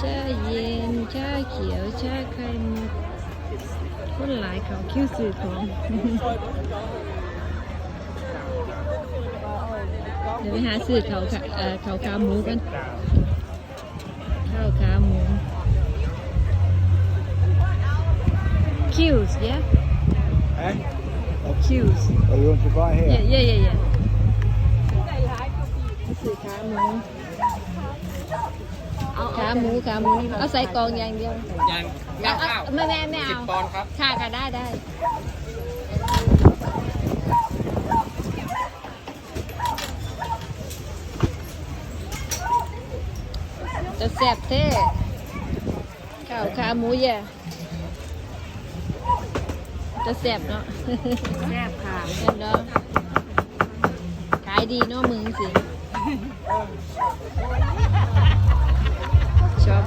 ชาเย็นชาเขียวชาไข่มุกคนหลายเขาคิ้วสื่อของเดี๋ยวไปหาสื่อเขาเขาขาหมูกันข้าวขาหมู Q's yeah eh Q's oh you want to buy here yeah yeah yeah yeah ซื้อขาหมูขาหมูขาหมูเอาใส่กล่องอย่างเดียวยังเอาเก้าเอาข้าวไม่แม่ไม่สิบเอาปอนด์ครับ ค่ะค่ะได้ได้จะแซ่บเท่ข้าวขาหมูแย่จะแซ่บเนาะ แซ่บค่ะแซ่บเนาะขายดีเนาะมึงสิ ชอบ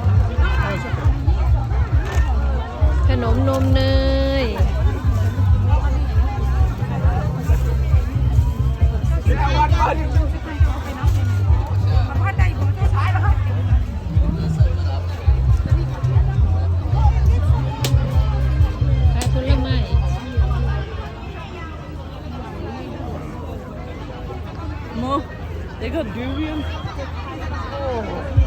ขนมนมเนยข got durian. "ปื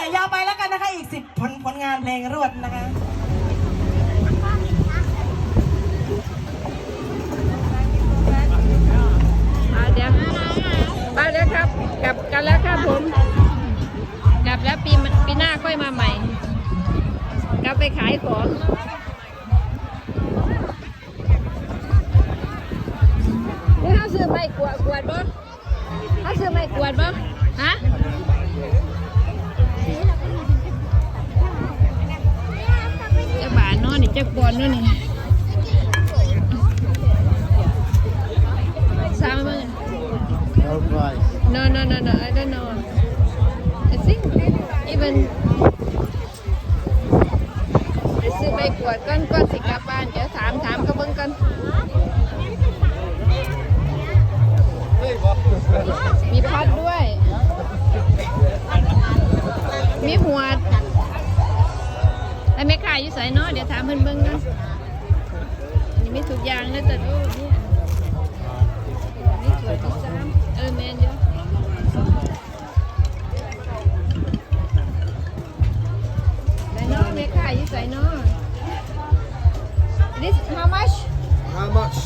เคยยาวไปแล้วกันนะคะอีก10ผลผลงานเพลงรวดนะคะมาเดี๋ยวมาแล้วครับ กลับกันแล้วครับผม กลับแล้วปีปีหน้าค่อยมาใหม่ กลับไปขายของเดี๋ยวเขาซื้อไม่กวดกวดบ่เขาซื้อไม่กวดบ่ฮะ จะบอลเนอนนี่สามมั้ง No price. No, no, no, no. I don't know. I think even ไปซื้อใบกวดก้อนก้อนสิกลับบ้านเดี๋ยวถามถามเขาเบิ่งก่อนมีพัดด้วย มีหัวด ไอ้แม่ขายอยู่ใส่เนาะเดี๋ยวถามเพิ่นเบิ่งกันอันนี้มีทุกอย่างเลยแต่โอ้เนี่ยมีถั่วที่ซ้ำเออแมนอยู่ ใส่เนาะแม่ขายอยู่ใส่เนาะ This how much How much?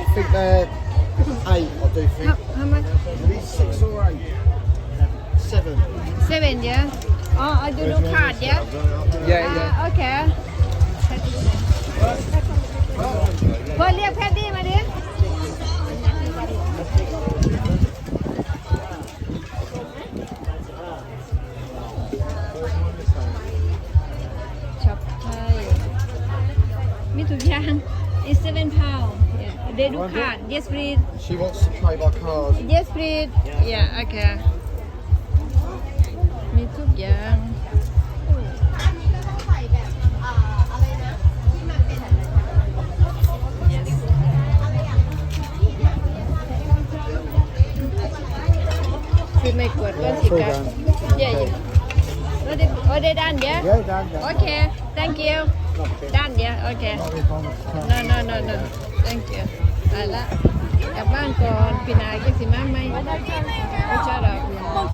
I think they're eight, I do think. how, how much Maybe six or eight. Seven. seven yeah oh I do no card yeah Yeah, yeah. Ah, okay เพื่อนเรียกแพดดี้มาดิช็อปไทยมีทุกอย่าง it's seven pound yeah they do card yes please She wants to pay by card. yes please yeah okay ีทุกอย่างอันนี้ก็ต้องใส่แบบอะไรนะที่มันเป็นอะไรนะอะไรอย่กคือไม่กวดว่าสิกันเย่ยเราโอเราไดด้นเดียว Yeah, โอเค thank you ด้นเดียวโอเคนนนนน Thank you ไปละกลับบ้านก่นปีหนาก็สิมาไหมไม่ใช่หรอก